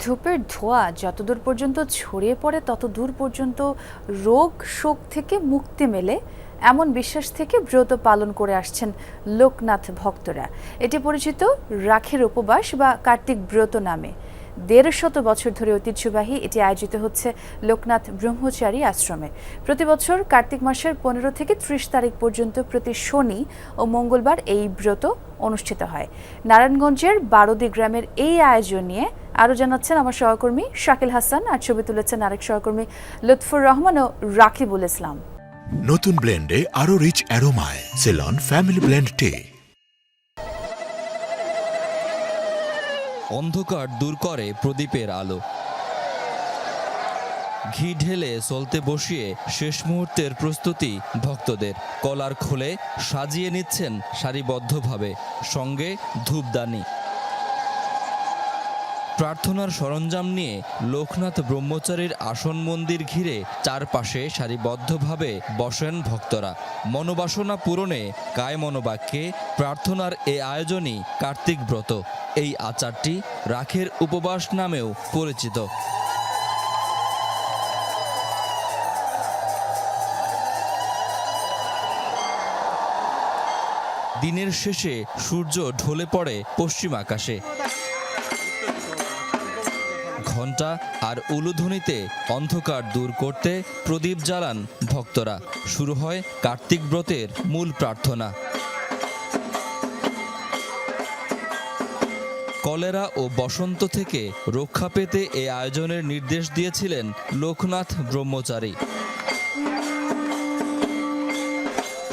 ধূপের ধোঁয়া যতদূর পর্যন্ত ছড়িয়ে পড়ে তত দূর পর্যন্ত রোগ শোক থেকে মুক্তি মেলে, এমন বিশ্বাস থেকে ব্রত পালন করে আসছেন লোকনাথ ভক্তরা। এটি পরিচিত রাখের উপবাস বা কার্তিক ব্রত নামে। দেড় শত বছর ধরে ঐতিহ্যবাহী এটি আয়োজিত হচ্ছে লোকনাথ ব্রহ্মচারী আশ্রমে। প্রতি বছর কার্তিক মাসের পনেরো থেকে ত্রিশ তারিখ পর্যন্ত প্রতি শনি ও মঙ্গলবার এই ব্রত অনুষ্ঠিত হয়। নারায়ণগঞ্জের বারোদি গ্রামের এই আয়োজন নিয়ে আরও জানাচ্ছেন আমার সহকর্মী শাকিল হাসান আর ছবি তুলেছেন আরেক সহকর্মী লুৎফুর রহমান ও রাকিবুল ইসলাম। নতুন ব্লেন্ডে আরও রিচ অ্যারোমায় সেলন ফ্যামিলি ব্লেন্ড টে অন্ধকার দূর করে প্রদীপের আলো। ঘি ঢেলে চলতে বসিয়ে শেষ মুহূর্তের প্রস্তুতি ভক্তদের। কলার খোলে সাজিয়ে নিচ্ছেন সারিবদ্ধভাবে সঙ্গে ধূপদানি। প্রার্থনার সরঞ্জাম নিয়ে লোকনাথ ব্রহ্মচারীর আসন মন্দির ঘিরে চারপাশে সারিবদ্ধভাবে বসেন ভক্তরা। মনোবাসনা পূরণে কায় মনোবাক্যে প্রার্থনার এ আয়োজনই কার্তিক ব্রত। এই আচারটি রাখের উপবাস নামেও পরিচিত। দিনের শেষে সূর্য ঢলে পড়ে পশ্চিম আকাশে। ঘণ্টা আর উলুধ্বনিতে অন্ধকার দূর করতে প্রদীপ জ্বালান ভক্তরা। শুরু হয় কার্তিক ব্রতের মূল প্রার্থনা। কলেরা ও বসন্ত থেকে রক্ষা পেতে এ আয়োজনের নির্দেশ দিয়েছিলেন লোকনাথ ব্রহ্মচারী।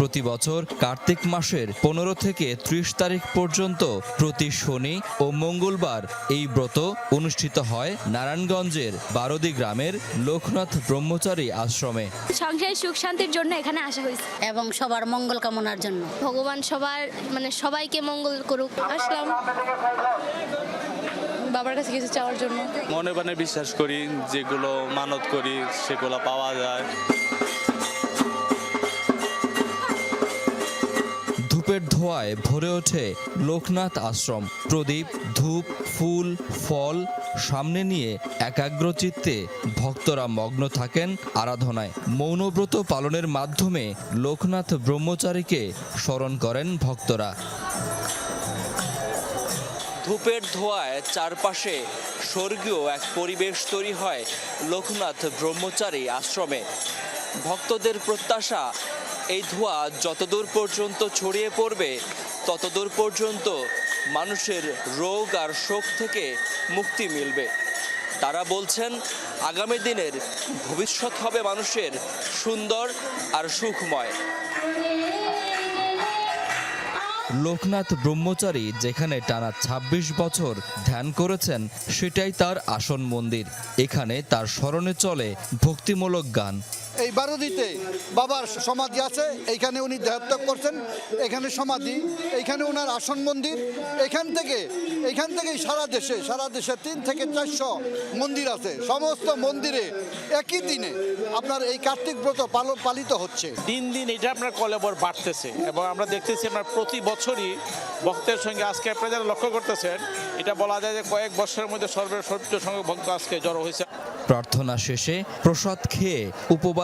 প্রতি বছর কার্তিক মাসের পনেরো থেকে ত্রিশ তারিখ পর্যন্ত প্রতি শনি ও মঙ্গলবার এই ব্রত অনুষ্ঠিত হয় নারায়ণগঞ্জের বারদি গ্রামের লোকনাথ ব্রহ্মচারী আশ্রমে। সংসারের সুখ শান্তির জন্য এখানে আসা হয়েছে। এবং সবার মঙ্গল কামনার জন্য। ভগবান সবার মানে সবাইকে মঙ্গল করুক। আসলাম। বাবার কাছে কিছু চাওয়ার জন্য। মনে মনে বিশ্বাস করি যেগুলো মানত করি সেগুলো পাওয়া যায়। ধূপের ধোঁয়ায় ভরে ওঠে লোকনাথ আশ্রম। প্রদীপ, ধূপ, ফুল, ফল সামনে নিয়ে একাগ্র চিত্তে ভক্তরা মগ্ন থাকেন আরাধনায়। মৌনব্রত পালনের মাধ্যমে লোকনাথ ব্রহ্মচারীকে স্মরণ করেন ভক্তরা। ধূপের ধোঁয়ায় চারপাশে স্বর্গীয় এক পরিবেশ তৈরি হয় লোকনাথ ব্রহ্মচারী আশ্রমে। ভক্তদের প্রত্যাশা এই ধোঁয়া যতদূর পর্যন্ত ছড়িয়ে পড়বে, ততদূর পর্যন্ত মানুষের রোগ আর শোক থেকে মুক্তি মিলবে। তারা বলছেন, আগামী দিনের ভবিষ্যৎ হবে মানুষের সুন্দর আর সুখময়। লোকনাথ ব্রহ্মচারী যেখানে টানা ২৬ বছর ধ্যান করেছেন, সেটাই তার আসন মন্দির। এখানে তার স্মরণে চলে ভক্তিমূলক গান। এই বারোদিতে বাবার সমাধি আছে এইখানে উনি দেহত্যাগ করছেন এখানে সমাধি এইখানে ওনার আসন মন্দির এখান থেকে এইখান থেকেই সারা দেশে সারা দেশে তিন থেকে চারশো মন্দির আছে সমস্ত মন্দিরে একই দিনে আপনার এই কার্তিক ব্রত পালন পালিত হচ্ছে। দিন দিন এটা আপনার কলেবর বাড়তেছে এবং আমরা দেখতেছি আপনার প্রতি বছরই ভক্তের সঙ্গে আজকে আপনারা যারা লক্ষ্য করতেছেন এটা বলা যায় যে কয়েক বছরের মধ্যে সর্বসর্ব সংখ্যক ভক্ত আজকে জড়ো হয়েছে। প্রার্থনা শেষে প্রসাদ খেয়ে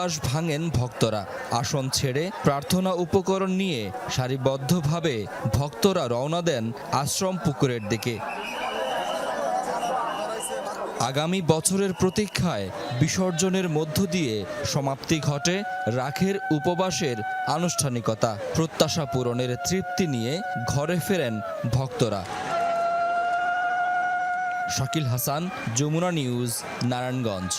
উপবাস ভাঙেন ভক্তরা। আসন ছেড়ে প্রার্থনা উপকরণ নিয়ে সারিবদ্ধভাবে ভক্তরা রওনা দেন আশ্রম পুকুরের দিকে। আগামী বছরের প্রতীক্ষায় বিসর্জনের মধ্য দিয়ে সমাপ্তি ঘটে রাখের উপবাসের আনুষ্ঠানিকতা। প্রত্যাশা পূরণের তৃপ্তি নিয়ে ঘরে ফেরেন ভক্তরা। শাকিল হাসান, যমুনা নিউজ, নারায়ণগঞ্জ।